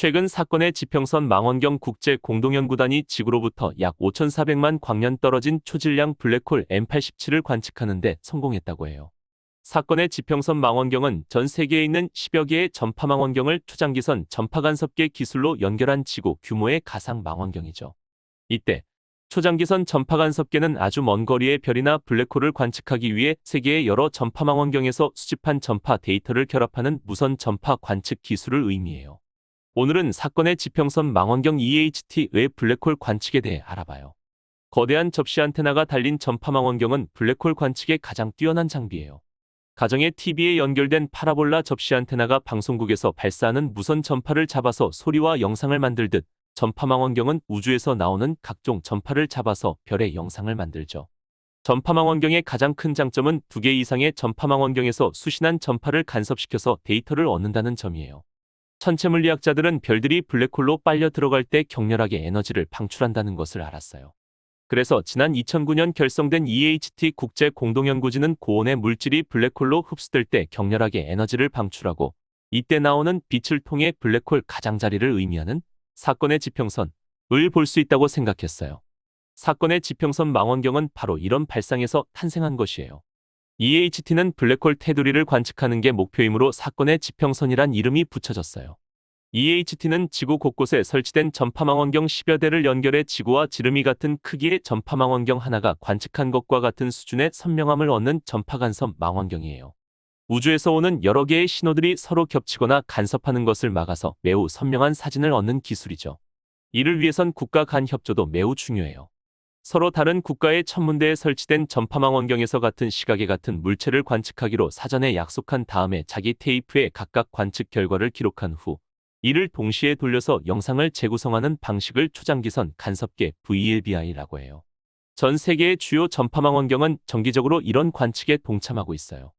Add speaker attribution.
Speaker 1: 최근 사건의 지평선 망원경 국제 공동연구단이 지구로부터 약 5,400만 광년 떨어진 초질량 블랙홀 M87을 관측하는 데 성공했다고 해요. 사건의 지평선 망원경은 전 세계에 있는 10여 개의 전파 망원경을 초장기선 전파 간섭계 기술로 연결한 지구 규모의 가상 망원경이죠. 이때 초장기선 전파 간섭계는 아주 먼 거리의 별이나 블랙홀을 관측하기 위해 세계의 여러 전파 망원경에서 수집한 전파 데이터를 결합하는 무선 전파 관측 기술을 의미해요. 오늘은 사건의 지평선 망원경 EHT의 블랙홀 관측에 대해 알아봐요. 거대한 접시 안테나가 달린 전파 망원경은 블랙홀 관측에 가장 뛰어난 장비예요. 가정의 TV에 연결된 파라볼라 접시 안테나가 방송국에서 발사하는 무선 전파를 잡아서 소리와 영상을 만들듯 전파 망원경은 우주에서 나오는 각종 전파를 잡아서 별의 영상을 만들죠. 전파 망원경의 가장 큰 장점은 두 개 이상의 전파 망원경에서 수신한 전파를 간섭시켜서 데이터를 얻는다는 점이에요. 천체 물리학자들은 별들이 블랙홀로 빨려 들어갈 때 격렬하게 에너지를 방출한다는 것을 알았어요. 그래서 지난 2009년 결성된 EHT 국제 공동연구진은 고온의 물질이 블랙홀로 흡수될 때 격렬하게 에너지를 방출하고 이때 나오는 빛을 통해 블랙홀 가장자리를 의미하는 사건의 지평선을 볼 수 있다고 생각했어요. 사건의 지평선 망원경은 바로 이런 발상에서 탄생한 것이에요. EHT는 블랙홀 테두리를 관측하는 게 목표이므로 사건의 지평선이란 이름이 붙여졌어요. EHT는 지구 곳곳에 설치된 전파망원경 10여 대를 연결해 지구와 지름이 같은 크기의 전파망원경 하나가 관측한 것과 같은 수준의 선명함을 얻는 전파간섭 망원경이에요. 우주에서 오는 여러 개의 신호들이 서로 겹치거나 간섭하는 것을 막아서 매우 선명한 사진을 얻는 기술이죠. 이를 위해선 국가 간 협조도 매우 중요해요. 서로 다른 국가의 천문대에 설치된 전파망 원경에서 같은 시각의 같은 물체를 관측하기로 사전에 약속한 다음에 자기 테이프에 각각 관측 결과를 기록한 후 이를 동시에 돌려서 영상을 재구성하는 방식을 초장기선 간섭계 VLBI라고 해요. 전 세계의 주요 전파망 원경은 정기적으로 이런 관측에 동참하고 있어요.